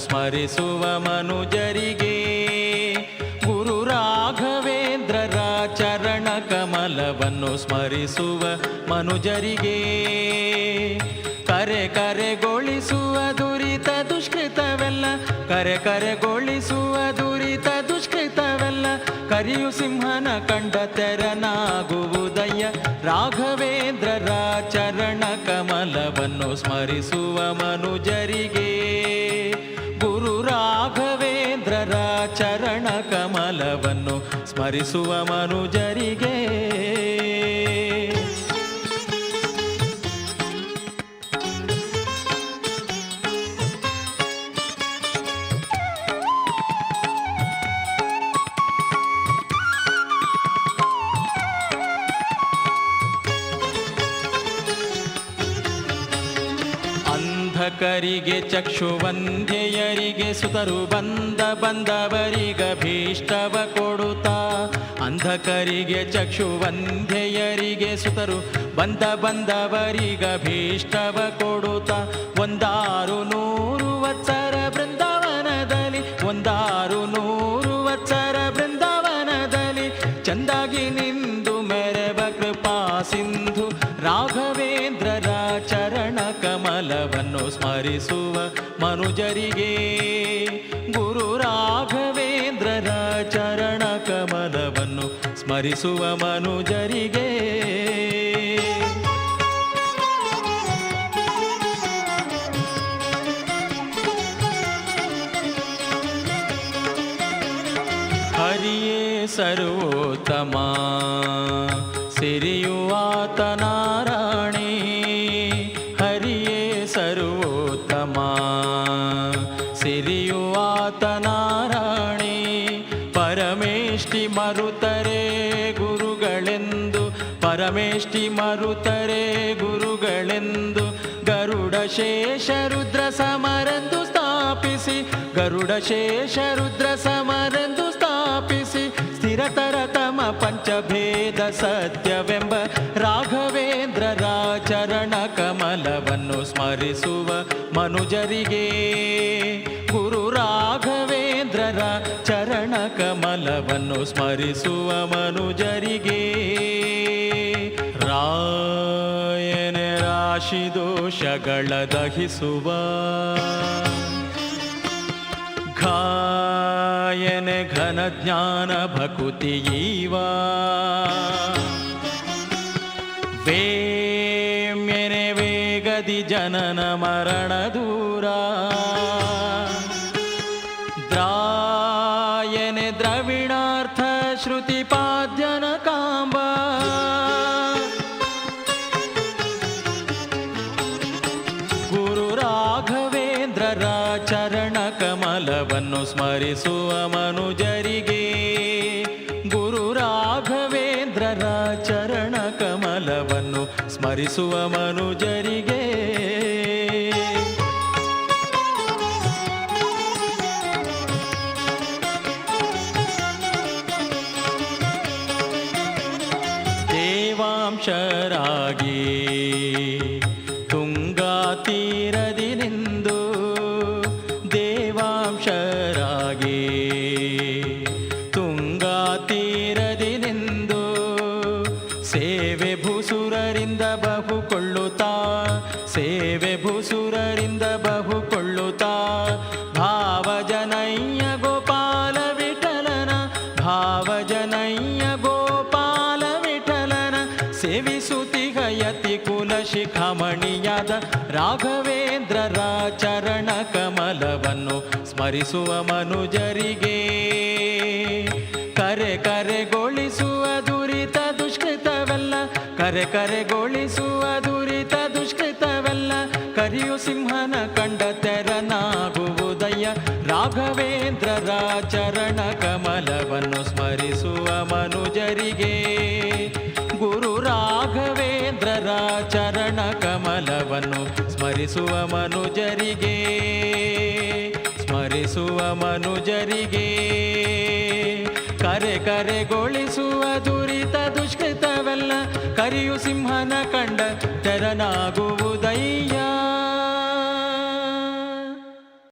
ಸ್ಮರಿಸುವ ಮನುಜರಿಗೆ ಗುರು ರಾಘವೇಂದ್ರರ ಚರಣ ಕಮಲವನ್ನು ಸ್ಮರಿಸುವ ಮನುಜರಿಗೆ. ಕರೆ ಕರೆಗೊಳಿಸುವ ದುರಿತ ದುಷ್ಕೃತವೆಲ್ಲ, ಕರೆ ಕರೆಗೊಳಿಸುವ ದುರಿತ ದುಷ್ಕೃತವೆಲ್ಲ, ಕರಿಯು ಸಿಂಹನ ಕಂಡ ತೆರನಾಗುವುದಯ್ಯ. ರಾಘವೇಂದ್ರರ ಚರಣ ಕಮಲವನ್ನು ಸ್ಮರಿಸುವ ಮನುಜರಿಗೆ ರಾಘವೇಂದ್ರರ ಚರಣ ಕಮಲವನ್ನು ಸ್ಮರಿಸುವ ಮನುಜರಿಗೆ ಅಂಧಕರಿಗೆ ಚಕ್ಷುವಂಧ್ಯೆಯರಿಗೆ ಸುತರು ಬಂದ ಬಂದವರಿಗ ಭೀಷ್ಟವ ಕೊಡುತ್ತಾ. ಅಂಧಕರಿಗೆ ಚಕ್ಷುವಂಧ್ಯೆಯರಿಗೆ ಸುತರು ಬಂದ ಬಂದವರಿಗ ಭೀಷ್ಟವ ಕೊಡುತ್ತಾ. ಒಂದಾರು ನೂರು ವತ್ಸರ ಬೃಂದಾವನದಲ್ಲಿ, ಒಂದಾರು ನೂರು ವತ್ಸರ ಬೃಂದಾವನದಲ್ಲಿ, ಚಂದಾಗಿ ನಿಂದು ಮೆರವ ಕೃಪಾ ಸಿಂಧು ಸ್ಮರಿಸುವ ಮನುಜರಿಗೆ. ಗುರು ರಾಘವೇಂದ್ರರ ಚರಣ ಕಮಲವನ್ನು ಸ್ಮರಿಸುವ ಮನುಜರಿಗೆ. ಹರಿಯೇ ಸರ್ವೋತ್ತಮ ಸಿರಿಯುವಾತ ಪರಮೇಷ್ಠಿ ಮರುತರೆ ಗುರುಗಳೆಂದು ಗರುಡ ಶೇಷ ರುದ್ರ ಸಮರೆಂದು ಸ್ಥಾಪಿಸಿ, ಗರುಡ ಶೇಷ ರುದ್ರ ಸಮರೆಂದು ಸ್ಥಾಪಿಸಿ, ಸ್ಥಿರತರ ತಮ ಪಂಚಭೇದ ಸತ್ಯವೆಂಬ ರಾಘವೇಂದ್ರ ಚರಣ ಕಮಲವನ್ನು ಸ್ಮರಿಸುವ ಮನುಜರಿಗೆ. ಗುರು ರಾಘವೇಂದ್ರರ ಚರಣ ಕಮಲವನ್ನು ಸ್ಮರಿಸುವ ಮನುಜರಿಗೆ. ರಾಶಿ ದೋಷಗಳ ದಹಿಸುವ ಘಾಯನೆ ಘನ ಜ್ಞಾನ ಭಕುತಿಯೀವ ವೇಮ್ಯನೆ ವೇಗದಿ ಜನನ ಮರಣ ದೂರ ದ್ರಾಯನೆ ದ್ರವಿಣಾರ್ಥ ಶ್ರುತಿ ಪಾದ್ಯನ ಚರಣ ಕಮಲವನ್ನು ಸ್ಮರಿಸುವ ಮನುಜರಿಗೆ ಗುರು ರಾಘವೇಂದ್ರರ ಚರಣ ಕಮಲವನ್ನು ಸ್ಮರಿಸುವ ಮನುಜರಿಗೆ. ದೇವಾಂಶರಾಗಿ ಸೇವೆ ಭೂಸುರರಿಂದ ಬಹುಕೊಳ್ಳುತ್ತಾ, ಸೇವೆ ಭೂಸುರರಿಂದ ಬಹುಕೊಳ್ಳುತ್ತಾ, ಭಾವಜನಯ್ಯ ಗೋಪಾಲ ವಿಠಲನ, ಭಾವಜನಯ್ಯ ಗೋಪಾಲ ವಿಠಲನ ಸೇವಿಸುತಿಗಯತಿ ಕುಲ ಶಿಖಮಣಿಯಾದ ರಾಘವೇಂದ್ರರ ಚರಣ ಕಮಲವನ್ನು ಸ್ಮರಿಸುವ ಮನುಜರಿಗೆ, ಕರೆ ಕರೆಗೊಳಿಸು ಕರೆ ಕರೆಗೊಳಿಸುವ ದುರಿತ ದುಷ್ಕೃತವೆಲ್ಲ ಕರಿಯು ಸಿಂಹನ ಕಂಡ ತೆರನಾಗುವುದಯ್ಯ. ರಾಘವೇಂದ್ರರ ಚರಣ ಕಮಲವನ್ನು ಸ್ಮರಿಸುವ ಮನುಜರಿಗೆ. ಗುರು ರಾಘವೇಂದ್ರರ ಚರಣ ಕಮಲವನ್ನು ಸ್ಮರಿಸುವ ಮನುಜರಿಗೆ. ಸ್ಮರಿಸುವ ಮನುಜರಿಗೆ. ಕರೆಗೊಳಿಸುವ ದುರಿತ ದುಷ್ಕೃತವೆಲ್ಲ ಕರಿಯು ಸಿಂಹನ ಕಂಡ ತೆರನಾಗುವುದಯ್ಯ.